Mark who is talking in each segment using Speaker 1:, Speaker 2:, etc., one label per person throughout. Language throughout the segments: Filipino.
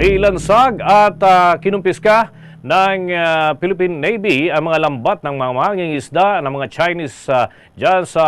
Speaker 1: Nilansag at ah, kinumpiska ng ah, Philippine Navy ang mga lambat ng mga mangingisda ng mga Chinese uh, dyan sa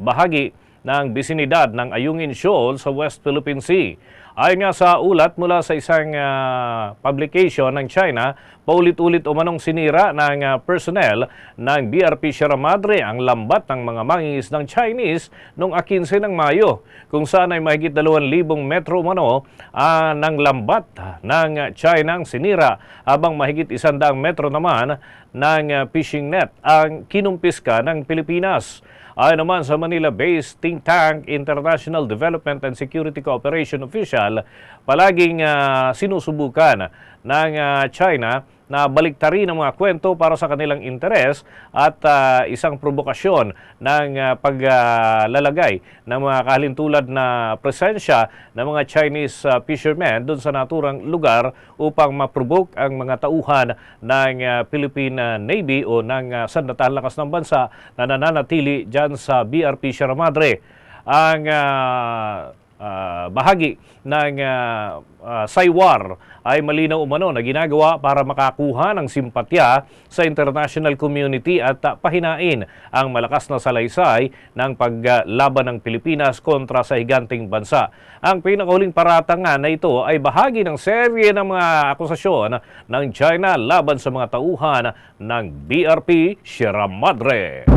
Speaker 1: bahagi ng bisinidad ng Ayungin Shoal sa West Philippine Sea. Ayon nga sa ulat mula sa isang ah, publication ng China, paulit-ulit umanong sinira ng ah, personnel ng BRP Sierra Madre ang lambat ng mga mangingisdang Chinese noong 15 ng Mayo, kung saan ay mahigit 2,000 metro umano ah, ng lambat ng China ang sinira, habang mahigit 100 metro naman ng ah, fishing net ang kinumpiska ng Pilipinas. Ayon naman sa Manila-based think tank International Development and Security Cooperation Official, palaging ah, sinusubukan ng ah, China na baliktarin ang mga kwento para sa kanilang interes at ah, isang provokasyon ng ah, paglalagay ng mga kahintulad na presensya ng mga Chinese ah, fishermen doon sa naturang lugar upang maprovoke ang mga tauhan ng ah, Philippine Navy o ng uh, Sandatahang Lakas ng Bansa na nananatili dyan sa BRP Sierra Madre. Ang ah, ah, bahagi ng ah, ah, Saywar ay malinaw umano na ginagawa para makakuha ng simpatya sa international community at ah, pahinain ang malakas na salaysay ng paglaban ng Pilipinas kontra sa higanting bansa. Ang pinakahuling paratanga na ito ay bahagi ng serye ng mga akusasyon ng China laban sa mga tauhan ng BRP Sierra Madre.